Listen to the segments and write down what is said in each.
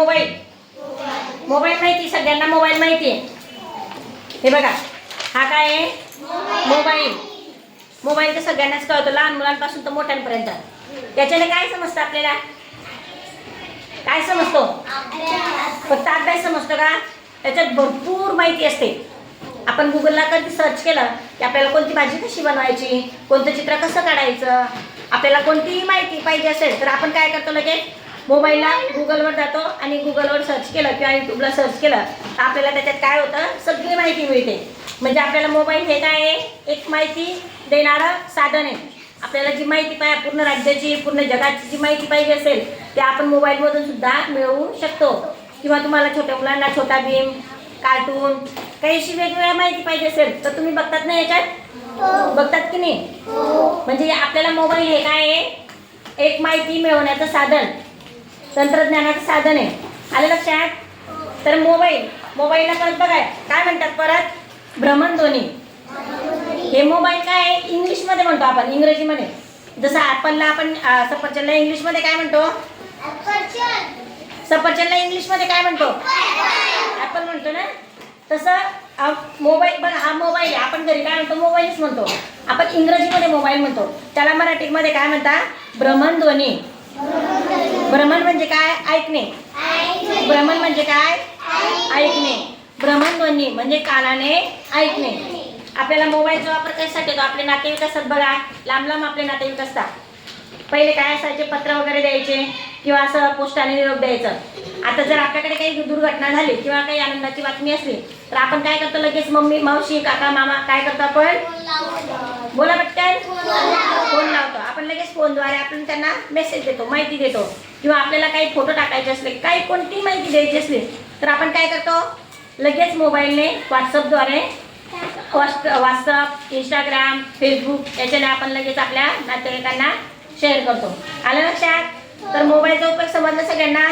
Mobile. Mobile माहिती सगळ्यांना mobile माहिती. आहे हे बघा हा काय आहे? मोबाईल. मोबाईल तर सगळ्यांनाच कळतो लहान मुलांपासून तर मोठ्यांपर्यंत. त्याच्याने काय समजतं आपल्याला? काय समजतो? फक्त अभ्यास समजतो का? त्याच्यात भरपूर माहिती असते. आपण गुगलला कधी सर्च केलं की आपल्याला कोणती भाजी कशी बनवायची कोणतं चित्र कसं काढायचं आपल्याला कोणतीही माहिती पाहिजे असेल तर आपण काय करतो लगेच? मोबाईलला गुगलवर जातो आणि गुगलवर सर्च केलं किंवा यूट्यूबला सर्च केलं तर आपल्याला त्याच्यात काय होतं? सगळी माहिती मिळते. म्हणजे आपल्याला मोबाईल हे काय आहे? एक माहिती देणारं साधन आहे. आपल्याला जी माहिती पाहिजे पूर्ण राज्याची पूर्ण जगाची जी माहिती पाहिजे असेल ते आपण मोबाईलमधून सुद्धा मिळवू शकतो. किंवा तुम्हाला छोट्या मुलांना छोटा भीम कार्टून काही अशी वेगवेगळ्या माहिती पाहिजे असेल तर तुम्ही बघतात ना याच्यात? बघतात की नाही? म्हणजे आपल्याला मोबाईल हे काय आहे? एक माहिती मिळवण्याचं साधन. तंत्रज्ञानाचं साधन आहे. आलं लक्षात? तर मोबाईल. मोबाईलला परत बघाय. काय म्हणतात परत? भ्रमणध्वनी हे मोबाईल काय आहे? इंग्लिशमध्ये म्हणतो आपण इंग्रजीमध्ये. जसं ॲपलला आपण सफरचंदला इंग्लिशमध्ये काय म्हणतो? सफरचंदला इंग्लिशमध्ये काय म्हणतो? ॲपल म्हणतो ना? तसं मोबाईल बघा हा मोबाईल आहे आपण घरी काय म्हणतो? मोबाईलच म्हणतो. आपण इंग्रजीमध्ये मोबाईल म्हणतो. त्याला मराठीमध्ये काय म्हणतात भ्रमणध्वनी भ्रमण म्हणजे काय? ऐकणे. भ्रमण म्हणजे काय? ऐकणे. भ्रमणध्वनी म्हणजे कानाने ऐकणे. आपल्याला मोबाईलचा वापर कशासाठी होतो? आपले नातेवाईक असतात बघा. लांब लांब आपले नातेवाईक असतात पहिले काय असायचे? पत्र वगैरे द्यायचे किंवा असं पोस्टाने निरोप द्यायचं. आता जर आपल्याकडे काही दुर्घटना झाली किंवा काही आनंदाची बातमी असली तर आपण काय करतो? लगेच मम्मी मावशी काका मामा काय करतो आपण? बोला. पटकन फोन लावतो आपण लगेच फोनद्वारे आपण त्यांना मेसेज देतो माहिती देतो. किंवा आपल्याला काही फोटो टाकायचे असले काही कोणतीही माहिती द्यायची असली तर आपण काय करतो? लगेच मोबाईलने व्हॉट्सअपद्वारे व्हॉट्सअप इंस्टाग्राम फेसबुक याच्याने आपण लगेच आपल्या नातेवाईकांना शेअर करतो. आलं लक्षात? तर मोबाईलचा उपयोग समजला सगळ्यांना?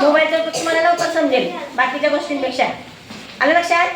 मोबाईलचा उपयोग तुम्हाला लवकर समजेल बाकीच्या गोष्टींपेक्षा. आलं लक्षात?